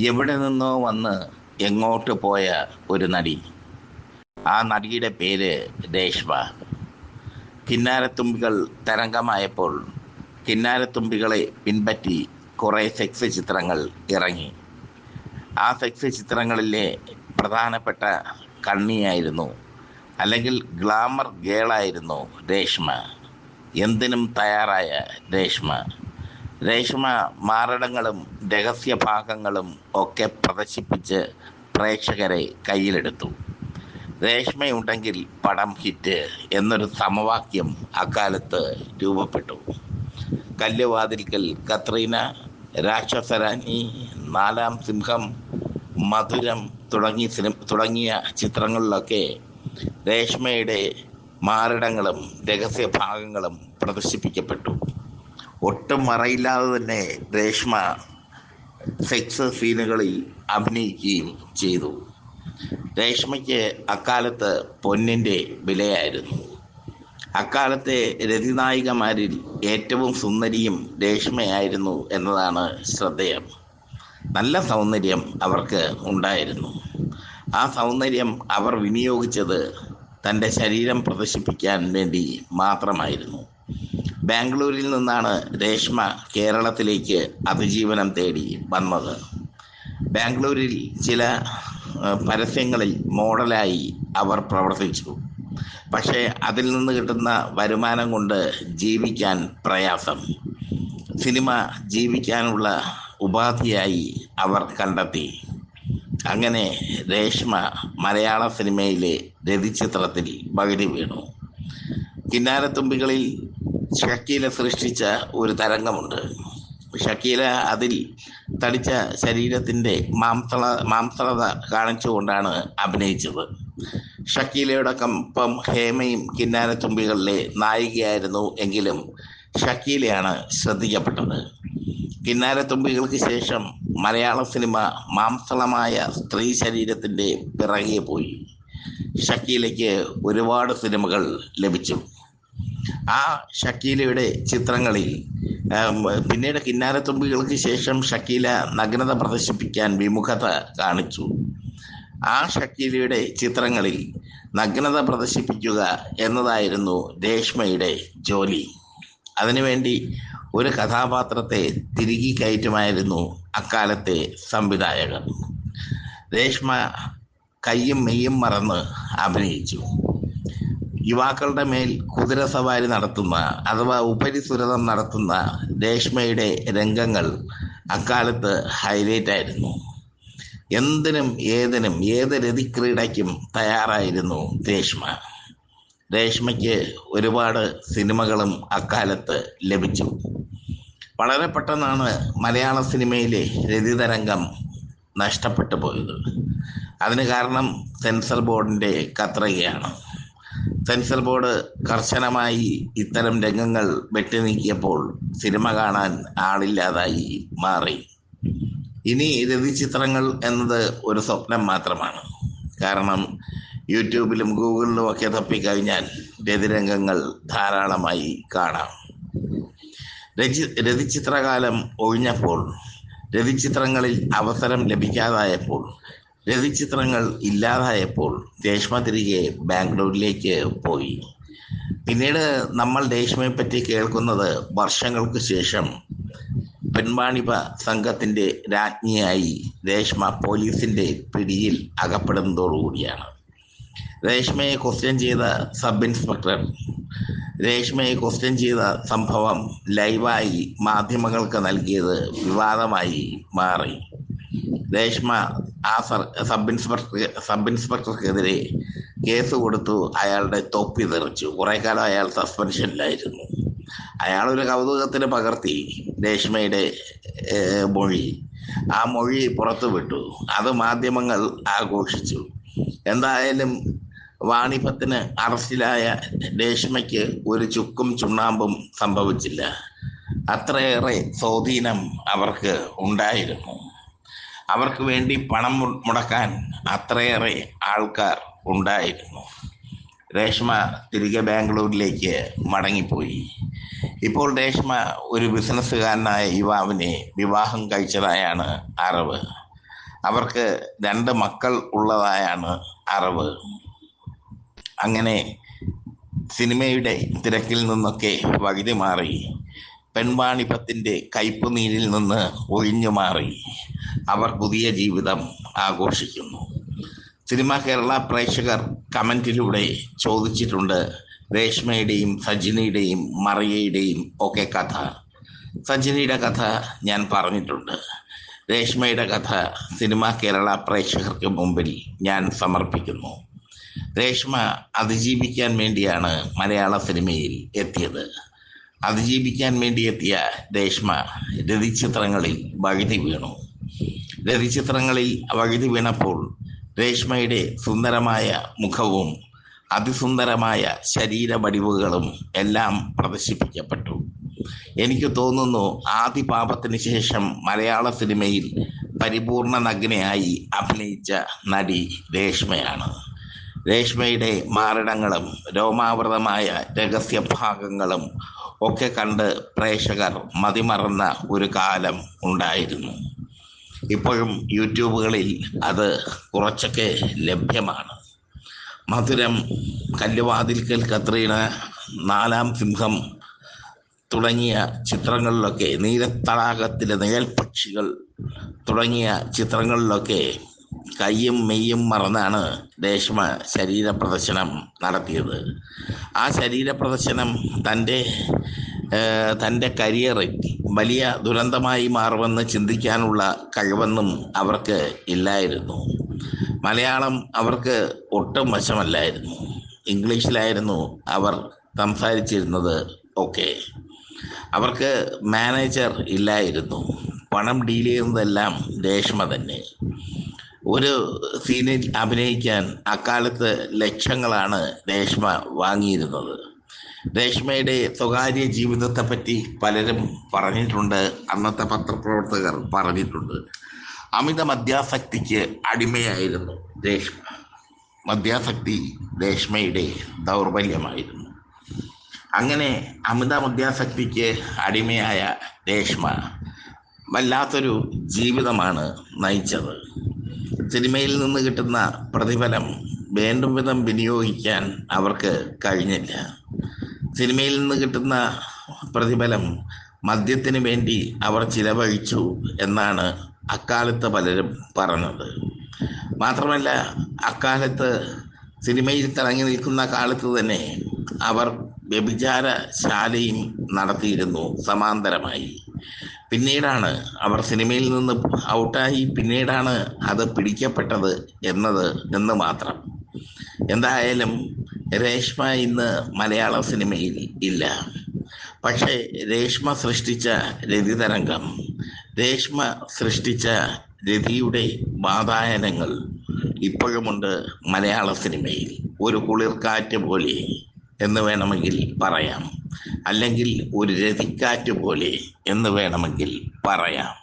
എവിടെ നിന്നോ വന്ന് എങ്ങോട്ട് പോയ ഒരു നടി. ആ നടിയുടെ പേര് രേഷ്മ. കിന്നാരത്തുമ്പികൾ തരംഗമായപ്പോൾ കിന്നാരത്തുമ്പികളെ പിൻപറ്റി കുറേ സെക്സ് ചിത്രങ്ങൾ ഇറങ്ങി. ആ സെക്സ് ചിത്രങ്ങളിലെ പ്രധാനപ്പെട്ട കണ്ണിയായിരുന്നു അല്ലെങ്കിൽ ഗ്ലാമർ ഗേളായിരുന്നു രേഷ്മ. എന്തിനും തയ്യാറായ രേഷ്മ. രേഷ്മ മാറടങ്ങളും രഹസ്യഭാഗങ്ങളും ഒക്കെ പ്രദർശിപ്പിച്ച് പ്രേക്ഷകരെ കയ്യിലെടുത്തു. രേഷ്മയുണ്ടെങ്കിൽ പടം ഹിറ്റ് എന്നൊരു സമവാക്യം അക്കാലത്ത് രൂപപ്പെട്ടു. കല്ലുവാതിൽക്കൽ കത്രീന രാക്ഷസരാനി നാലാം സിംഹം മധുരം തുടങ്ങി തുടങ്ങിയ ചിത്രങ്ങളിലൊക്കെ രേഷ്മയുടെ മാറിടങ്ങളും രഹസ്യ ഭാഗങ്ങളും പ്രദർശിപ്പിക്കപ്പെട്ടു. ഒട്ടും മറയില്ലാതെ തന്നെ രേഷ്മ സെക്സ് സീനുകളിൽ അഭിനയിക്കുകയും ചെയ്തു. രേഷ്മയ്ക്ക് അക്കാലത്ത് പൊന്നിന്റെ വിലയായിരുന്നു. അക്കാലത്തെ രതിനായികമാരിൽ ഏറ്റവും സുന്ദരിയും രേഷ്മയായിരുന്നു എന്നതാണ് ശ്രദ്ധേയം. നല്ല സൗന്ദര്യം അവർക്ക് ഉണ്ടായിരുന്നു. ആ സൗന്ദര്യം അവർ വിനിയോഗിച്ചത് തന്റെ ശരീരം പ്രദർശിപ്പിക്കാൻ വേണ്ടി മാത്രമായിരുന്നു. ബാംഗ്ലൂരിൽ നിന്നാണ് രേഷ്മ കേരളത്തിലേക്ക് അതിജീവനം തേടി വന്നത്. ബാംഗ്ലൂരിൽ ചില പരസ്യങ്ങളിൽ മോഡലായി അവർ പ്രവർത്തിച്ചു. പക്ഷേ അതിൽ നിന്ന് കിട്ടുന്ന വരുമാനം കൊണ്ട് ജീവിക്കാൻ പ്രയാസം. സിനിമ ജീവിക്കാനുള്ള ഉപാധിയായി അവർ കണ്ടെത്തി. അങ്ങനെ രേഷ്മ മലയാള സിനിമയിലെ രതിചിത്രത്തിൽ പകുതി വീണു. കിന്നാരത്തുമ്പികളിൽ ഷക്കീല സൃഷ്ടിച്ച ഒരു തരംഗമുണ്ട്. ഷക്കീല അതിൽ തടിച്ച ശരീരത്തിന്റെ മാംസള മാംസളത കാണിച്ചുകൊണ്ടാണ് അഭിനയിച്ചത്. ഷക്കീലയോടൊപ്പം ഹേമയും കിന്നാരത്തുമ്പികളിലെ നായികയായിരുന്നു എങ്കിലും ഷക്കീലയാണ് ശ്രദ്ധിക്കപ്പെട്ടത്. കിന്നാരത്തുമ്പികൾക്ക് ശേഷം മലയാള സിനിമ മാംസളമായ സ്ത്രീ ശരീരത്തിന്റെ പിറകെ പോയി. ഷക്കീലയ്ക്ക് ഒരുപാട് സിനിമകൾ ലഭിച്ചു. ആ ഷക്കീലയുടെ ചിത്രങ്ങളിൽ പിന്നീട് കിന്നാരത്തുമ്പികൾക്ക് ശേഷം ഷക്കീല നഗ്നത പ്രദർശിപ്പിക്കാൻ വിമുഖത കാണിച്ചു. ആ ഷക്കീലയുടെ ചിത്രങ്ങളിൽ നഗ്നത പ്രദർശിപ്പിക്കുക എന്നതായിരുന്നു രേഷ്മയുടെ ജോലി. അതിനുവേണ്ടി ഒരു കഥാപാത്രത്തെ തിരികെ കയറ്റുമായിരുന്നു അക്കാലത്തെ സംവിധായകർ രേഷ്മ കയ്യും മെയ്യും മറന്ന് അഭിനയിച്ചു. യുവാക്കളുടെ മേൽ കുതിര സവാരി നടത്തുന്ന അഥവാ ഉപരിസുരതം നടത്തുന്ന രേഷ്മയുടെ രംഗങ്ങൾ അക്കാലത്ത് ഹൈലൈറ്റ് ആയിരുന്നു. എന്തിനും ഏതിനും ഏത് രതിക്രീഡയ്ക്കും തയ്യാറായിരുന്നു രേഷ്മ. രേഷ്മയ്ക്ക് ഒരുപാട് സിനിമകളും അക്കാലത്ത് ലഭിച്ചു. വളരെ പെട്ടെന്നാണ് മലയാള സിനിമയിലെ രതിതരംഗം നഷ്ടപ്പെട്ടു പോയത്. അതിന് കാരണം സെൻസർ ബോർഡിന്റെ കത്രകയാണ്. സെൻസർ ബോർഡ് കർശനമായി ഇത്തരം രംഗങ്ങൾ വെട്ടിനീക്കിയപ്പോൾ സിനിമ കാണാൻ ആളില്ലാതായി മാറി. ഇനി രതിചിത്രങ്ങൾ എന്നത് ഒരു സ്വപ്നം മാത്രമാണ്. കാരണം യൂട്യൂബിലും ഗൂഗിളിലും ഒക്കെ തപ്പിക്കഴിഞ്ഞാൽ രതിരംഗങ്ങൾ ധാരാളമായി കാണാം. രചി രതിചിത്രകാലം ഒഴിഞ്ഞപ്പോൾ രതിചിത്രങ്ങളിൽ അവസരം ലഭിക്കാതായപ്പോൾ രതിചിത്രങ്ങൾ ഇല്ലാതായപ്പോൾ രേഷ്മ തിരികെ ബാംഗ്ലൂരിലേക്ക് പോയി. പിന്നീട് നമ്മൾ രേഷ്മയെ പറ്റി കേൾക്കുന്നത് വർഷങ്ങൾക്ക് ശേഷം പെൺവാണിപ സംഘത്തിന്റെ രാജ്ഞിയായി രേഷ്മ പോലീസിന്റെ പിടിയിൽ അകപ്പെടുന്നതോടുകൂടിയാണ് രേഷ്മയെ ക്വസ്റ്റ്യൻ ചെയ്ത സബ് ഇൻസ്പെക്ടർ രേഷ്മയെ ക്വസ്റ്റ്യൻ ചെയ്ത സംഭവം ലൈവായി മാധ്യമങ്ങൾക്ക് നൽകിയത് വിവാദമായി മാറി. രേഷ്മ ആ സബ് ഇൻസ്പെക്ടർ സബ് ഇൻസ്പെക്ടർക്കെതിരെ കേസ് കൊടുത്തു. അയാളുടെ തൊപ്പി തെറിച്ചു. കുറെ കാലം അയാൾ സസ്പെൻഷനിലായിരുന്നു. അയാൾ ഒരു കൗതുകത്തിന് പകർത്തി രേഷ്മയുടെ മൊഴി. ആ മൊഴി പുറത്തുവിട്ടു അത് മാധ്യമങ്ങൾ ആഘോഷിച്ചു. എന്തായാലും വാണിഭത്തിന് അറസ്റ്റിലായ രേഷ്മയ്ക്ക് ഒരു ചുക്കും ചുണ്ണാമ്പും സംഭവിച്ചില്ല. അത്രയേറെ സ്വാധീനം അവർക്ക് ഉണ്ടായിരുന്നു. അവർക്ക് വേണ്ടി പണം മുടക്കാൻ അത്രയേറെ ആൾക്കാർ ഉണ്ടായിരുന്നു. രേഷ്മ തിരികെ ബാംഗ്ലൂരിലേക്ക് മടങ്ങിപ്പോയി. ഇപ്പോൾ രേഷ്മ ഒരു ബിസിനസ്സുകാരനായ യുവാവിനെ വിവാഹം കഴിച്ചതായാണ് അറിവ്. അവർക്ക് രണ്ട് മക്കൾ ഉള്ളതായാണ് അറിവ്. അങ്ങനെ സിനിമയുടെ തിരക്കിൽ നിന്നൊക്കെ വകുതി മാറി പെൺവാണിഭത്തിന്റെ കയ്പുനീരിൽ നിന്ന് ഒഴിഞ്ഞു മാറി. അവർ പുതിയ ജീവിതം ആഘോഷിക്കുന്നു. സിനിമ കേരള പ്രേക്ഷകർ കമന്റിലൂടെ ചോദിച്ചിട്ടുണ്ട് രേഷ്മയുടെയും സജിനിയുടെയും മറിയയുടെയും ഒക്കെ കഥ. സജിനിയുടെ കഥ ഞാൻ പറഞ്ഞിട്ടുണ്ട്. രേഷ്മയുടെ കഥ സിനിമ കേരള പ്രേക്ഷകർക്ക് മുമ്പിൽ ഞാൻ സമർപ്പിക്കുന്നു. രേഷ്മ അതിജീവിക്കാൻ വേണ്ടിയാണ് മലയാള സിനിമയിൽ എത്തിയത്. അതിജീവിക്കാൻ വേണ്ടി എത്തിയ രേഷ്മ രതിചിത്രങ്ങളിൽ വഴുതി വീണു. രതിചിത്രങ്ങളിൽ വഴുതി വീണപ്പോൾ രേഷ്മയുടെ സുന്ദരമായ മുഖവും അതിസുന്ദരമായ ശരീരവടിവുകളും എല്ലാം പ്രദർശിപ്പിക്കപ്പെട്ടു. എനിക്ക് തോന്നുന്നു ആദ്യ പാപത്തിന് ശേഷം മലയാള സിനിമയിൽ പരിപൂർണ നഗ്നയായി അഭിനയിച്ച നടി രേഷ്മയാണ്. രേഷ്മയുടെ മാരണങ്ങളും രോമാവൃതമായ രഹസ്യ ഭാഗങ്ങളും ഒക്കെ കണ്ട് പ്രേക്ഷകർ മതിമറന്ന ഒരു കാലം ഉണ്ടായിരുന്നു. ഇപ്പോഴും യൂട്യൂബുകളിൽ അത് കുറച്ചൊക്കെ ലഭ്യമാണ്. മധുരം കല്ലുവാതിൽക്കൽ കത്രീന നാലാം സിംഹം തുടങ്ങിയ ചിത്രങ്ങളിലൊക്കെ നീലത്തടാകത്തിലെ നിഴൽപക്ഷികൾ തുടങ്ങിയ ചിത്രങ്ങളിലൊക്കെ കയ്യും മെയ്യും മറന്നാണ് രേഷ്മ ശരീര പ്രദർശനം നടത്തിയത്. ആ ശരീര പ്രദർശനം തന്റെ തന്റെ കരിയറിൽ വലിയ ദുരന്തമായി മാറുമെന്ന് ചിന്തിക്കാനുള്ള കഴിവൊന്നും അവർക്ക് ഇല്ലായിരുന്നു. മലയാളം അവർക്ക് ഒട്ടും വശമല്ലായിരുന്നു. ഇംഗ്ലീഷിലായിരുന്നു അവർ സംസാരിച്ചിരുന്നത് ഒക്കെ. അവർക്ക് മാനേജർ ഇല്ലായിരുന്നു. പണം ഡീൽ ചെയ്യുന്നതെല്ലാം രേഷ്മ തന്നെ. ഒരു സീനിൽ അഭിനയിക്കാൻ അക്കാലത്ത് ലക്ഷങ്ങളാണ് രേഷ്മ വാങ്ങിയിരുന്നത്. രേഷ്മയുടെ സ്വകാര്യ ജീവിതത്തെ പറ്റി പലരും പറഞ്ഞിട്ടുണ്ട് അന്നത്തെ പത്രപ്രവർത്തകർ പറഞ്ഞിട്ടുണ്ട്. അമിത മദ്യാസക്തിക്ക് അടിമയായിരുന്നു രേഷ്മ. മദ്യാസക്തി രേഷ്മയുടെ ദൗർബല്യമായിരുന്നു. അങ്ങനെ അമിത മദ്യാസക്തിക്ക് അടിമയായ രേഷ്മ വല്ലാത്തൊരു ജീവിതമാണ് നയിച്ചത്. സിനിമയിൽ നിന്ന് കിട്ടുന്ന പ്രതിഫലം വേണ്ടും വിധം വിനിയോഗിക്കാൻ അവർക്ക് കഴിഞ്ഞില്ല. സിനിമയിൽ നിന്ന് കിട്ടുന്ന പ്രതിഫലം മദ്യത്തിന് വേണ്ടി അവർ ചിലവഴിച്ചു എന്നാണ് അക്കാലത്ത് പലരും പറഞ്ഞത്. മാത്രമല്ല അക്കാലത്ത് സിനിമയിൽ തിളങ്ങി നിൽക്കുന്ന കാലത്ത് തന്നെ അവർ വ്യഭിചാരശാലയും നടത്തിയിരുന്നു സമാന്തരമായി. പിന്നീടാണ് അവർ സിനിമയിൽ നിന്ന് ഔട്ടായി പിന്നീടാണ് അത് പിടിക്കപ്പെട്ടത് എന്നത് എന്ന് മാത്രം. എന്തായാലും രേഷ്മ ഇന്ന് മലയാള സിനിമയിൽ ഇല്ല. പക്ഷേ രേഷ്മ സൃഷ്ടിച്ച രതിതരംഗം രേഷ്മ സൃഷ്ടിച്ച രതിയുടെ വാതായനങ്ങൾ ഇപ്പോഴുമുണ്ട് മലയാള സിനിമയിൽ. ഒരു കുളിർക്കാറ്റ് പോലെ എന്ന് വേണമെങ്കിൽ പറയാം. അല്ലെങ്കിൽ ഒരു രതിക്കാറ്റ് പോലെ എന്ന് വേണമെങ്കിൽ പറയാം.